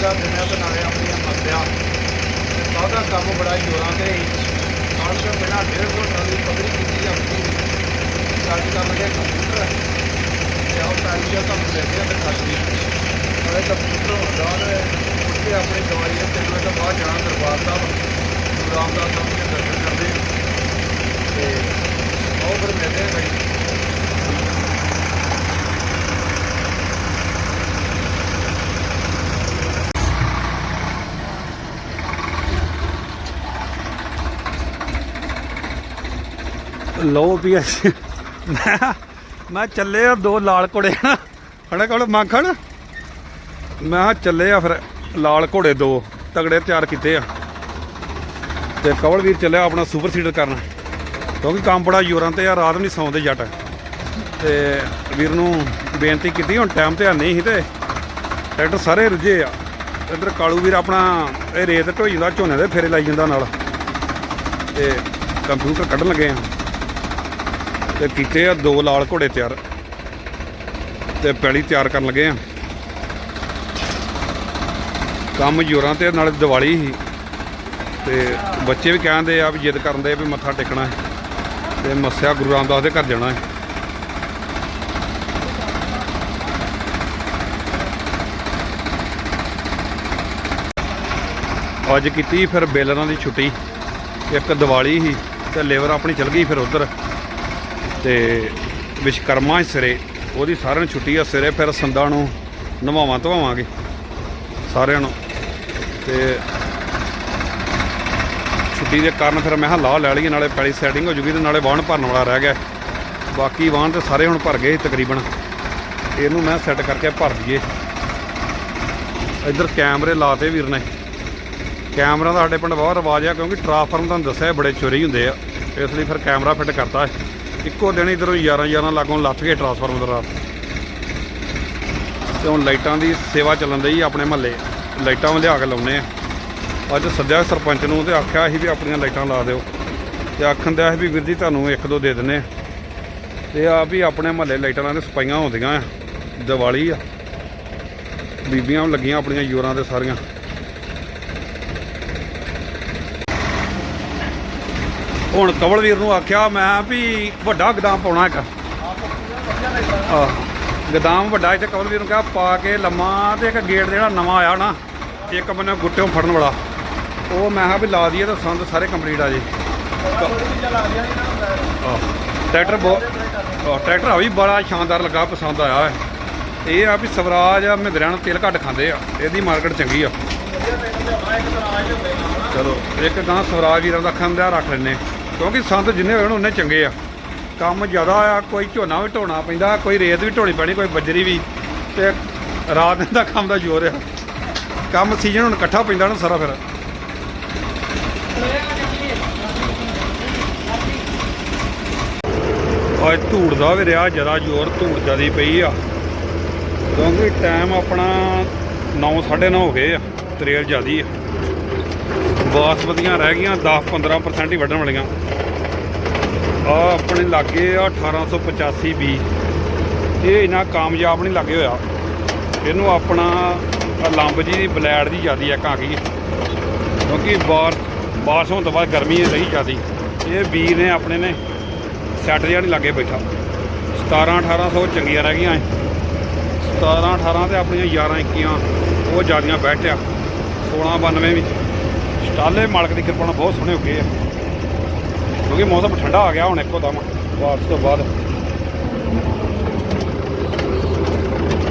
ਦਾ ਦਿਨਾਂ ਤੇ ਨਾਲੇ ਆਪਣੀਆਂ ਮੱਸਿਆ ਉਹਦਾ ਕੰਮ ਬੜਾ ਜੋਰਾਂ ਤੇ ਨਾਲ ਕੇ ਬਿਨਾਂ ਡੇਢ ਸੌ ਟਨ ਦੀ ਪਕੜੀ ਕੀਤੀ ਆਪਣੀ। ਸਾਡੇ ਦਾ ਲੱਗੇ ਕੰਪਿਊਟਰ ਤੇ ਆਹ ਟਾਈਮ ਦਾ ਕੰਮ ਲੈਂਦੇ ਆ ਤੇ ਕੱਟ ਵੀ ਕੰਪਿਊਟਰ ਹੁੰਦਾ ਤੇ ਉੱਥੇ ਆਪਣੀ ਦਵਾਈ ਦੇ ਤਿੰਨ ਵਜੇ ਤੋਂ ਬਾਅਦ ਜਾਣਾ ਦਰਬਾਰ ਸਾਹਿਬ। ਗੁਰੂ ਰਾਮਦਾਸ ਸਾਹਿਬ ਦੇ ਦਰਸ਼ਨ ਕਰਦੇ ਤੇ ਉਹ ਫਿਰ ਮਿਲਦੇ ਆ ਲਓ ਵੀ ਅਸੀਂ। ਮੈਂ ਮੈਂ ਚੱਲੇ ਆ ਦੋ ਲਾਲ ਘੋੜੇ ਨਾ ਹਣਾ ਕੋਲ ਮੱਖਣ। ਮੈਂ ਕਿਹਾ ਚੱਲੇ ਆ ਫਿਰ ਲਾਲ ਘੋੜੇ ਦੋ ਤਗੜੇ ਤਿਆਰ ਕੀਤੇ ਆ। ਤੇ ਕਵਲ ਵੀਰ ਚੱਲਿਆ ਆਪਣਾ ਸੁਪਰ ਸੀਡਰ ਕਰਨ। ਕਿਉਂਕਿ ਕੰਮ ਬੜਾ ਜ਼ੋਰਾਂ ਤੇ ਆ, ਰਾਤ ਨਹੀਂ ਸੌਂਦੇ ਜੱਟ। ਤੇ ਵੀਰ ਨੂੰ ਬੇਨਤੀ ਕੀਤੀ, ਹੁਣ ਟਾਈਮ ਤੇ ਨਹੀਂ ਸੀ ਤੇ ਟਰੈਕਟਰ ਸਾਰੇ ਰੁੱਝੇ ਆ। ਇੱਧਰ ਕਾਲੂ ਵੀਰ ਆਪਣਾ ਇਹ ਰੇਤ ਢੋਈ ਜਾਂਦਾ, ਝੋਨੇ ਦੇ ਫੇਰੇ ਲਾਈ ਜਾਂਦਾ ਨਾਲ। ਤੇ ਕੰਪਿਊਟਰ ਕੱਢਣ ਲੱਗੇ ਆ। ਤੇ ਕੀਤੇ ਆ ਦੋ ਲਾਲ ਘੋੜੇ ਤਿਆਰ। ਤੇ ਪੈਲੀ ਤਿਆਰ ਕਰਨ ਲੱਗੇ ਆ। ਕੰਮ ਜੋਰਾਂ ਤੇ ਨਾਲੇ ਦੀਵਾਲੀ ਸੀ ਤੇ ਬੱਚੇ ਵੀ ਕਹਿੰਦੇ ਆ ਵੀ ਜਿੱਦ ਕਰਨ ਦੇ ਵੀ ਮੱਥਾ ਟੇਕਣਾ ਹੈ। ਤੇ ਮੱਸਿਆ ਗੁਰੂ ਰਾਮਦਾਸ ਦੇ ਘਰ ਜਾਣਾ ਹੈ। ਅੱਜ ਕੀਤੀ ਫਿਰ ਬੇਲਰਾਂ ਦੀ ਛੁੱਟੀ। ਇੱਕ ਦੀਵਾਲੀ ਸੀ ਤੇ ਲੇਬਰ ਆਪਣੀ ਚਲ ਗਈ ਫਿਰ ਉਧਰ। ਤੇ ਵਿਸ਼ਕਰਮਾ ਸੀ ਸਿਰੇ, ਉਹਦੀ ਸਾਰਿਆਂ ਨੂੰ ਛੁੱਟੀ ਆ ਸਿਰੇ, ਫਿਰ ਸੰਦਾਂ ਨੂੰ ਨਵਾਵਾਂ ਧਵਾਵਾਂਗੇ ਸਾਰਿਆਂ ਨੂੰ। ਤੇ ਛੁੱਟੀ ਦੇ ਕਾਰਨ ਫਿਰ ਮੈਂ ਕਿਹਾ ਲਾਹ ਲੈ ਲਈਏ, ਨਾਲੇ ਪੈਲੀ ਸੈਟਿੰਗ ਹੋ ਜੂਗੀ ਤੇ ਨਾਲੇ ਵਾਹਣ ਭਰਨ ਵਾਲਾ ਰਹਿ ਗਿਆ। ਬਾਕੀ ਵਾਹਣ ਤੇ ਸਾਰੇ ਹੁਣ ਭਰ ਗਏ ਸੀ ਤਕਰੀਬਨ। ਇਹਨੂੰ ਮੈਂ ਸੈੱਟ ਕਰਕੇ ਭਰ ਦਈਏ। ਇੱਧਰ ਕੈਮਰੇ ਲਾਤੇ ਵੀਰ ਨੇ। ਕੈਮਰਾ ਦਾ ਸਾਡੇ ਪਿੰਡ ਬਹੁਤ ਰਿਵਾਜ ਆ, ਕਿਉਂਕਿ ਟਰਾਂਸਫਾਰਮ ਤੁਹਾਨੂੰ ਦੱਸਿਆ ਬੜੇ ਚੋਰੀ ਹੁੰਦੇ ਆ। ਇਸ ਲਈ ਫਿਰ ਕੈਮਰਾ ਫਿੱਟ ਕਰਤਾ ਹੈ। ਇੱਕੋ ਦਿਨ ਇਧਰੋਂ 11 11 ਲਾਗੋਂ ਲੱਥ ਗਏ ਟਰਾਂਸਫਾਰਮਰ ਰਾਤ ਤੇ ਹੁਣ ਲਾਈਟਾਂ ਦੀ ਸੇਵਾ ਚੱਲਣ ਰਹੀ ਆਪਣੇ ਮਹੱਲੇ। ਲਾਈਟਾਂ ਲਿਆ ਕੇ ਲਾਉਨੇ ਆ। ਅੱਜ ਸੱਦਿਆ ਸਰਪੰਚ ਨੂੰ ਤੇ ਆਖਿਆ ਸੀ ਵੀ ਆਪਣੀਆਂ ਲਾਈਟਾਂ ਲਾ ਦਿਓ। ਤੇ ਆਖਣ ਦਿਆ ਸੀ ਵੀ ਵੀਰ ਜੀ ਤੁਹਾਨੂੰ ਇੱਕ ਦੋ ਦੇ ਦਿੰਨੇ ਆ। ਤੇ ਆ ਵੀ ਆਪਣੇ ਮਹੱਲੇ ਲਾਈਟਾਂ ਨਾਲ ਸਪਾਈਆਂ ਹੁੰਦੀਆਂ ਆ। ਦੀਵਾਲੀ ਆ। ਬੀਬੀਆਂ ਲੱਗੀਆਂ ਆਪਣੀਆਂ ਯੂਰਾਂ ਦੇ ਸਾਰੀਆਂ। ਹੁਣ ਕਵਲਵੀਰ ਨੂੰ ਆਖਿਆ ਮੈਂ ਵੀ ਵੱਡਾ ਗਦਾਮ ਪਾਉਣਾ ਇੱਕ ਆਹ ਗਦਾਮ ਵੱਡਾ ਇੱਥੇ ਕਵਲਵੀਰ ਨੂੰ ਕਿਹਾ ਪਾ ਕੇ ਲੰਮਾ ਤੇ ਇੱਕ ਗੇਟ ਜਿਹੜਾ ਨਵਾਂ ਆਇਆ ਨਾ ਇੱਕ ਬੰਨੇ ਗੁੱਟਿਓਂ ਫੜਨ ਵਾਲਾ। ਉਹ ਮੈਂ ਕਿਹਾ ਵੀ ਲਾ ਦਈਏ ਤਾਂ ਸੰਦ ਸਾਰੇ ਕੰਪਲੀਟ ਆ ਜੀ। ਆਹ, ਟਰੈਕਟਰ ਬਹੁਤ ਟਰੈਕਟਰ ਆ ਵੀ ਬੜਾ ਸ਼ਾਨਦਾਰ ਲੱਗਾ ਪਸੰਦ ਆਇਆ ਹੈ ਇਹ ਆ ਵੀ ਸਵਰਾਜ ਮਹਿੰਦਰਿਆਂ ਨੂੰ ਤੇਲ ਘੱਟ ਖਾਂਦੇ ਆ ਇਹਦੀ ਮਾਰਕੀਟ ਚੰਗੀ ਆ। ਚਲੋ ਇੱਕ ਗਾਂ ਸਵਰਾਜ ਵੀਰਾਂ ਦਾ ਖਾਂਦਾ ਰੱਖ ਲੈਨੇ ਕਿਉਂਕਿ ਸੰਦ ਜਿੰਨੇ ਹੋਣ, ਉਹਨੇ ਚੰਗੇ ਆ। ਕੰਮ ਜ਼ਿਆਦਾ ਆ, ਕੋਈ ਝੋਨਾ ਵੀ ਢੋਣਾ ਪੈਂਦਾ, ਕੋਈ ਰੇਤ ਵੀ ਢੋਣੀ ਪੈਣੀ, ਕੋਈ ਬੱਜਰੀ ਵੀ, ਤੇ ਰਾਤ ਦਿਨ ਦਾ ਕੰਮ ਦਾ ਜ਼ੋਰ ਆ। ਕੰਮ ਸੀਜ਼ਨ ਹੁਣ ਇਕੱਠਾ ਪੈਂਦਾ ਨਾ ਸਾਰਾ ਫਿਰ। ਅੱਜ ਧੂੜ ਦਾ ਵੀ ਰਿਹਾ ਜਰਾ ਜ਼ੋਰ ਧੂੜ ਜਿਆਦੀ ਪਈ ਆ। ਕਿਉਂਕਿ ਟਾਈਮ ਆਪਣਾ 9:30 ਹੋ ਗਏ ਆ, ਤਰੇਲ ਜਿਆਦੀ ਆ। ਬਾਸਮਤੀਆਂ ਰਹਿ ਗਈਆਂ 10-15% ਹੀ ਵੱਢਣ ਵਾਲੀਆਂ। ਆ ਆਪਣੇ ਲਾਗੇ ਆ 1885 ਬੀ। ਇਹ ਇਨਾ ਕਾਮਯਾਬ ਨਹੀਂ ਲੱਗੇ ਹੋਇਆ। ਇਹਨੂੰ ਆਪਣਾ ਲੰਬ ਜੀ ਦੀ ਬਲੈਡ ਦੀ ਜਿਆਦੀ ਆ ਆ ਗਈ ਕਿਉਂਕਿ ਬਾਰ ਬਾਰਿਸ਼ ਹੋਣ ਤੋਂ ਬਾਅਦ ਗਰਮੀ ਰਹੀ ਜਿਆਦੀ। ਇਹ ਬੀ ਨੇ ਆਪਣੇ ਨੇ ਸੈਟ ਜਿਹਾ ਨਹੀਂ ਲੱਗੇ ਬੈਠਾ। 17 1800 ਚੰਗੀਆਂ ਰਹਿ ਗਈਆਂ 17 18 ਤੇ ਆਪਣੀਆਂ 11 21 ਉਹ ਜਿਆਦੀਆਂ ਬੈਠਿਆ 16 92 ਵੀ ਸਟਾਲੇ ਮਾਲਕ ਦੀ ਕਿਰਪਾ ਨਾਲ ਬਹੁਤ ਸੋਹਣੇ ਹੋ ਗਏ ਆ। ਕਿਉਂਕਿ ਮੌਸਮ ਠੰਡਾ ਆ ਗਿਆ ਹੁਣ ਇੱਕੋ ਦਮ, ਬਾਰਿਸ਼ ਤੋਂ ਬਾਅਦ।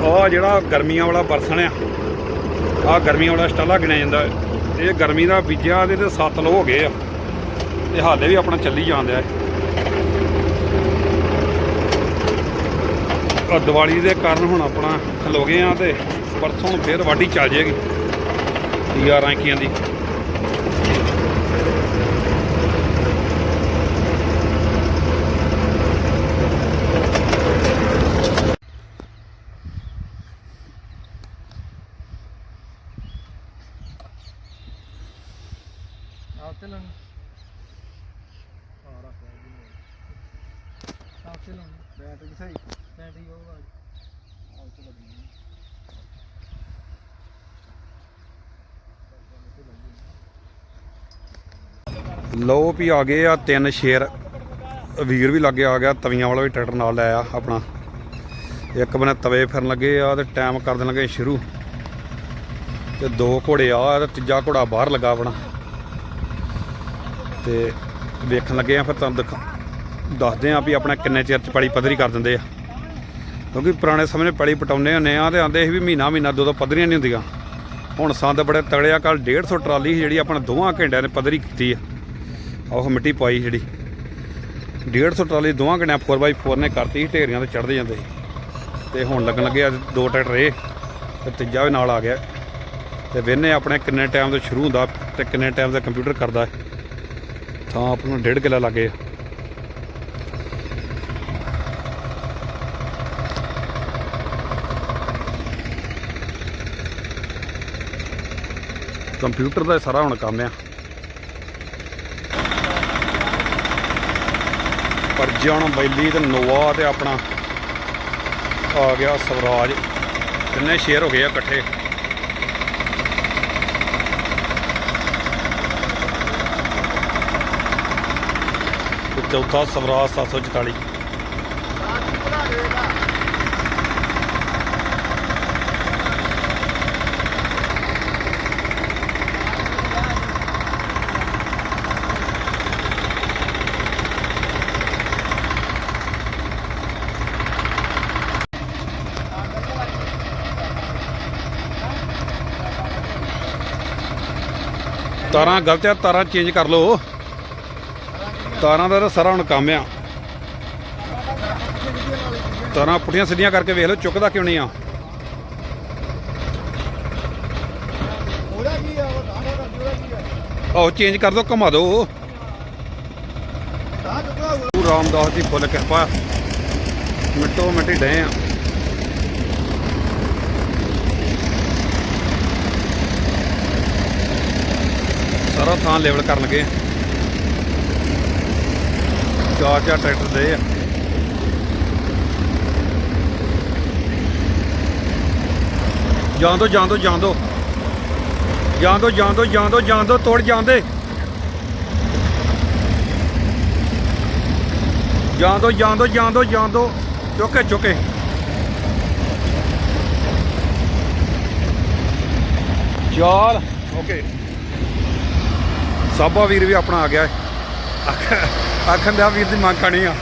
ਉਹ ਜਿਹੜਾ ਗਰਮੀਆਂ ਵਾਲਾ ਬਰਸਣ ਆ ਆ ਗਰਮੀਆਂ ਵਾਲਾ ਸਟਾਲਾ ਗਿਣਿਆ ਜਾਂਦਾ। ਹੈ। ਇਹ ਗਰਮੀ ਦਾ ਬੀਜਿਆ ਦੇ ਤੇ 7 ਲੋ ਹੋ ਗਏ ਆ। ਤੇ ਹਾਲੇ ਵੀ ਆਪਣਾ ਚੱਲੀ ਜਾਂਦਿਆ ਆ ਦੀਵਾਲੀ ਦੇ ਕਾਰਨ ਹੁਣ ਆਪਣਾ ਖਲੋ ਗਏ ਆ ਤੇ ਪਰਸੋਂ ਨੂੰ ਫੇਰ ਵਾਢੀ ਚੱਲ ਜੇਗੀ 11 ਇੱਕੀਆਂ ਦੀ। ਤੇ ਲਾਉਣੀ। ਸਾਰਾ ਕਹਿ ਜੀ ਸਾਫ਼ ਤੇ ਲਾਉਣੀ। ਬੈਟਰੀ ਸਹੀ ਬੈਟਰੀ ਉਹ ਆ ਆਉਂ ਤੇ ਲੱਗੀ ਲਓ ਵੀ ਆ ਗਏ ਆ ਤਿੰਨ ਸ਼ੇਰ। ਵੀਰ ਵੀ ਲੱਗੇ ਆ ਗਿਆ ਤਵੀਆਂ ਵਾਲਾ ਵੀ ਟਰੈਕਟਰ ਨਾਲ ਲੈ ਆ ਆਪਣਾ। ਇੱਕ ਬਨੇ ਤਵੇ ਫਿਰਨ ਲੱਗੇ ਆ ਤੇ ਟਾਈਮ ਕਰ ਦੇਣ ਲੱਗੇ ਸ਼ੁਰੂ। ਤੇ ਦੋ ਘੋੜੇ ਆ ਤੇ ਤੀਜਾ ਘੋੜਾ ਬਾਹਰ ਲੱਗਾ ਆਪਣਾ। ਤੇ ਵੇਖਣ ਲੱਗੇ ਆ, ਫਿਰ ਤੁਹਾਨੂੰ ਦਿਖਾ, ਦੱਸਦੇ ਆ ਵੀ ਆਪਣਾ ਕਿੰਨੇ ਚਿਰ ਚ ਪੜੀ ਪੱਧਰੀ ਕਰ ਦਿੰਦੇ ਆ। ਕਿਉਂਕਿ ਪੁਰਾਣੇ ਸਮੇਂ 'ਚ ਪੜੀ ਪਟਾਉਂਦੇ ਹੁੰਦੇ ਆ ਤੇ ਆਂਦੇ ਸੀ ਵੀ ਮਹੀਨਾ ਮਹੀਨਾ ਦੋ ਦੋ ਪੱਧਰੀਆਂ ਨਹੀਂ ਹੁੰਦੀਆਂ। ਹੁਣ ਸੰਦ ਬੜੇ ਤਗੜੇ ਆ ਕੱਲ 150 ਟਰਾਲੀ ਸੀ ਜਿਹੜੀ ਆਪਣਾ ਦੋਵਾਂ ਘੰਟਿਆਂ ਨੇ ਪੱਧਰੀ ਕੀਤੀ ਆ। ਉਹ ਮਿੱਟੀ ਪਾਈ ਜਿਹੜੀ। 150 ਟਰਾਲੀ ਦੋਵਾਂ ਘੰਟਿਆਂ 4x4 ਨੇ ਕਰਤੀ ਸੀ, ਢੇਰੀਆਂ ਤੇ ਚੜਦੇ ਜਾਂਦੇ ਸੀ। ਤੇ ਹੁਣ ਲੱਗਣ ਲੱਗੇ ਅੱਜ ਦੋ ਟਰੈਕਟਰ ਇਹ ਤੇ ਤੀਜਾ ਵੀ ਨਾਲ ਆ ਗਿਆ। ਤੇ ਵੇਨੇ ਆਪਣੇ ਕਿੰਨੇ ਟਾਈਮ ਤੋਂ ਸ਼ੁਰੂ ਹੁੰਦਾ ਤੇ ਕਿੰਨੇ ਟਾਈਮ ਦਾ ਕੰਪਿਊਟਰ ਕਰਦਾ। ਹੈ। ਤਾਂ ਆਪ ਨੂੰ ਡੇਢ ਕਿੱਲਾ ਲੱਗੇ ਕੰਪਿਊਟਰ ਦਾ ਸਾਰਾ ਹੁਣ ਕੰਮ ਆ। ਪਰਜਣ ਬੈਲੀ ਤੇ ਨੋਵਾ ਤੇ ਆਪਣਾ ਆ ਗਿਆ ਸਵਰਾਜ। ਕਿੰਨੇ ਸ਼ੇਅਰ ਹੋ ਗਏ ਆ ਇਕੱਠੇ। ਚੌਥਾ ਸਵਰਾਜ 744 ਤਾਰਾਂ ਗਲਤ ਆ ਤਾਰਾਂ ਚੇਂਜ ਕਰ ਲਓ। ਤਾਰਾਂ ਦਾ ਤਾਂ ਸਾਰਾ ਹੁਣ ਕੰਮ ਆ। ਤਾਰਾਂ ਪੁੱਠੀਆਂ ਸਿੱਧੀਆਂ ਕਰਕੇ ਵੇਖ ਲਓ ਚੁੱਕਦਾ ਕਿਉਂ ਨਹੀਂ ਆ। ਉਹਦਾ ਚੇਂਜ ਕਰ ਦਿਓ ਘੁਮਾ ਦਿਓ ਦਾਣਾ ਰਾਮਦਾਸ ਦੀ ਫੁੱਲ ਕਿਰਪਾ। ਮਿੰਟੋ ਮਿੰਟੀ ਡੇ ਆ। ਸਾਰਾ ਥਾਂ ਲੈਵਲ ਕਰਨ ਲੱਗੇ ਚਾਰ ਚਾਰ ਟਰੈਕਟਰ ਦੇ। ਆ ਜਾਂ ਦੋ ਜਾਂ ਦੋ ਜਾਂ ਦੋ। ਜਾਂ ਦੋ ਜਾਂ ਦੋ ਜਾਂ ਦੋ ਜਾਂ ਦੋ ਤੋੜ ਜਾਂਦੇ ਜਾਂ ਦੋ ਜਾਂ ਦੋ ਜਾਂ ਦੋ ਜਾਂ ਦੋ। ਚੁੱਕੇ ਚੁੱਕੇ ਚਾਲ ਓਕੇ ਸਾਬਾ ਵੀਰ ਵੀ ਆਪਣਾ ਆ ਗਿਆ। ਹੈ। ਆਖ- ਆਖਣ ਦਾ ਵੀਰ ਦੀ ਮੰਗ ਖਾਣੀ ਆ।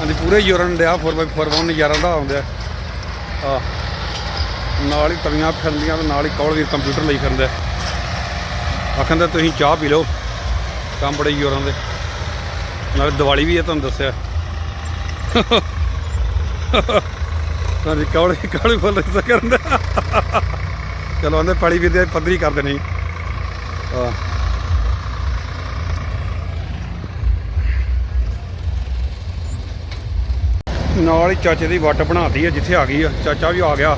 ਹਾਂਜੀ, ਪੂਰੇ ਯੂਰਨ ਡਿਆ 4x4 ਨਜ਼ਾਰਾ ਦਾ ਆਉਂਦਾ ਆ ਨਾਲ ਹੀ ਤਵੀਆਂ ਫਿਰਦੀਆਂ ਤੇ ਨਾਲ ਹੀ ਕੌਲ ਵੀਰ ਕੰਪਿਊਟਰ ਲਈ ਫਿਰਦਾ ਆਖਣ ਦਾ ਤੁਸੀਂ ਚਾਹ ਪੀ ਲਓ, ਕੰਮ ਬੜੇ ਯੂਰਨ ਦੇ। ਨਾਲੇ ਦੀਵਾਲੀ ਵੀ ਹੈ ਤੁਹਾਨੂੰ ਦੱਸਿਆ। ਹਾਂਜੀ, ਕੌਲੀ ਕੌਲੀ ਫੁੱਲ ਰਿਸਾ ਕਰਨ ਦਾ ਚਲੋ ਆਂਦੇ, ਪਾਣੀ ਵੀ ਦੇ ਪੱਧਰੀ ਕਰਦੇ ਨਹੀਂ ਆ ਨਾਲ ਹੀ ਚਾਚੇ ਦੀ ਵੱਟ ਬਣਾਤੀ ਹੈ ਜਿੱਥੇ ਆ ਗਈ ਆ। ਚਾਚਾ ਵੀ ਆ ਗਿਆ।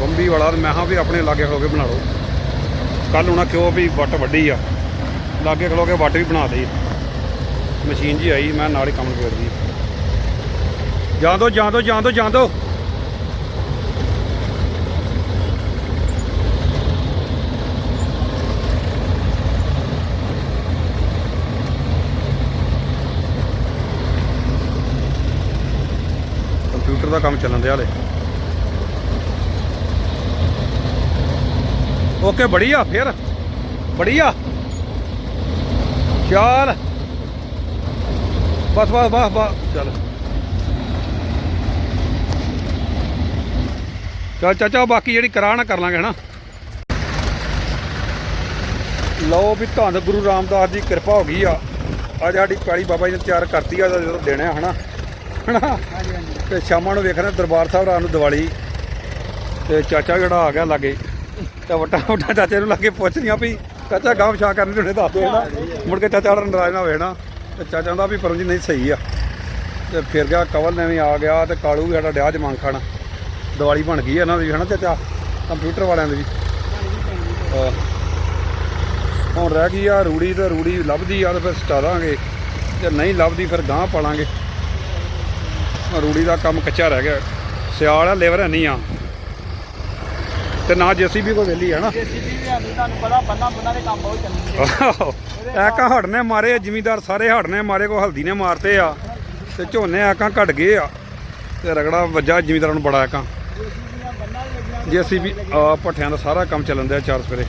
ਬੰਬੀ ਵਾਲਾ ਤੇ ਮੈਂ ਹਾਂ ਵੀ ਆਪਣੇ ਲਾਗੇ ਖਲੋ ਕੇ ਬਣਾ ਲਓ। ਕੱਲ ਉਹਨਾਂ ਕਿਉਂ ਵੀ ਵੱਟ ਵੱਡੀ ਆ। ਲਾਗੇ ਖਲੋ ਕੇ ਵੱਟ ਵੀ ਬਣਾ ਦੇ ਮਸ਼ੀਨ ਜੀ ਆਈ, ਮੈਂ ਨਾਲ ਹੀ ਕੰਮ ਕਰਦੀ ਜਾਂ ਦੋ ਜਾਂ ਦੋ ਜਾਂ ਦੋ ਜਾਂ ਦੋ ਕੰਪਿਊਟਰ ਦਾ ਕੰਮ ਚੱਲਣ ਦਿਆ ਹਲੇ। ਓਕੇ ਬੜੀਆ, ਫਿਰ। ਬੜੀਆ। ਚੱਲ। ਬਸ ਬਸ ਬਸ ਬਸ, ਚੱਲ। ਚੱਲ ਚਾਚਾ ਬਾਕੀ ਜਿਹੜੀ ਕਰਾ ਨਾ ਕਰ ਲਾਂਗੇ, ਹਨਾ। ਲਓ ਵੀ ਧੰਨ ਗੁਰੂ ਰਾਮਦਾਸ ਦੀ ਕਿਰਪਾ ਹੋ ਗਈ ਆ। ਅੱਜ ਸਾਡੀ ਕਾਲੀ ਬਾਬਾ ਜੀ ਨੇ ਤਿਆਰ ਕਰਤੀ ਆ, ਜਦੋਂ ਦੇਣਾ ਹਨਾ। ਹਨਾ ਹਾਂਜੀ ਹਾਂਜੀ ਤੇ ਸ਼ਾਮਾਂ ਨੂੰ ਵੇਖਣਾ ਦਰਬਾਰ ਸਾਹਿਬ ਰਾਤ ਨੂੰ ਦੀਵਾਲੀ। ਤੇ ਚਾਚਾ ਜਿਹੜਾ ਆ ਗਿਆ ਲਾਗੇ। ਤੇ ਵਟਾ ਵਟਾ ਚਾਚੇ ਨੂੰ ਲਾਗੇ ਪੁੱਛ ਪੁੱਛਦੀਆਂ ਵੀ, ਚਾਚਾ ਗਾਂਵ ਛਾ ਕਰਨ ਦੇ ਹੁਣੇ ਦੱਸ ਦੇ ਮੁੜ ਕੇ ਚਾਚਾ ਨਰਾਜ਼ ਨਾ ਹੋਵੇ ਨਾ। ਤੇ ਚਾਚਾ ਦਾ ਵੀ ਪਰਮ ਜੀ ਨਹੀਂ, ਸਹੀ ਆ। ਤੇ ਫਿਰ ਗਿਆ ਕਵਲ ਨੇ ਵੀ ਆ ਗਿਆ ਤੇ ਕਾਲੂ ਵੀ ਸਾਡਾ ਡਿਆ ਜਮਾਨ ਖਾਣਾ। ਦੀਵਾਲੀ ਬਣ ਗਈ ਆ ਇਹਨਾਂ ਦੀ ਵੀ, ਹਨਾ ਚਾਚਾ? ਕੰਪਿਊਟਰ ਵਾਲਿਆਂ ਦੀ ਵੀ। ਹੁਣ ਰਹਿ ਗਈ ਆ ਰੂੜੀ ਤੇ ਰੂੜੀ ਲੱਭਦੀ ਆ ਤੇ ਫਿਰ ਸਟਾਰਾਂਗੇ ਜੇ ਨਹੀਂ ਲੱਭਦੀ ਫਿਰ ਗਾਂ ਪਾਲਾਂਗੇ। ਰੂੜੀ ਦਾ ਕੰਮ ਕੱਚਾ ਰਹਿ ਗਿਆ। ਸਿਆਲ ਆ ਲੇਵਰ ਨਹੀਂ ਆ। ਤੇ ਨਾ ਜੇਸੀਬੀ ਕੋਈ ਵਿਹਲੀ ਹੈ ਨਾ। ਜੇਸੀਬੀ ਵੀ ਆਂਦੀ ਤੁਹਾਨੂੰ ਪਤਾ ਬੰਨਾ ਬੰਨਾ ਦੇ ਕੰਮ ਬਹੁਤ ਚੱਲਦੇ ਐਕਾਂ ਹੜਨੇ ਮਾਰੇ ਜ਼ਿਮੀਦਾਰ ਸਾਰੇ ਹੜਨੇ ਮਾਰੇ ਕੋ ਹਲਦੀ ਨੇ ਮਾਰਤੇ ਆ। ਤੇ ਝੋਨੇ ਐਕਾਂ ਘਟ ਗਏ ਆ। ਤੇ ਰਗੜਾ ਵੱਜਾ ਜ਼ਿਮੀਦਾਰਾਂ ਨੂੰ ਬੜਾ ਬੰਨਾ ਵੀ ਜੇਸੀਬੀ ਆ ਪੱਠਿਆਂ ਦਾ ਸਾਰਾ ਕੰਮ ਚੱਲਣ ਦਿਆ ਚਾਰ ਸਵੇਰੇ।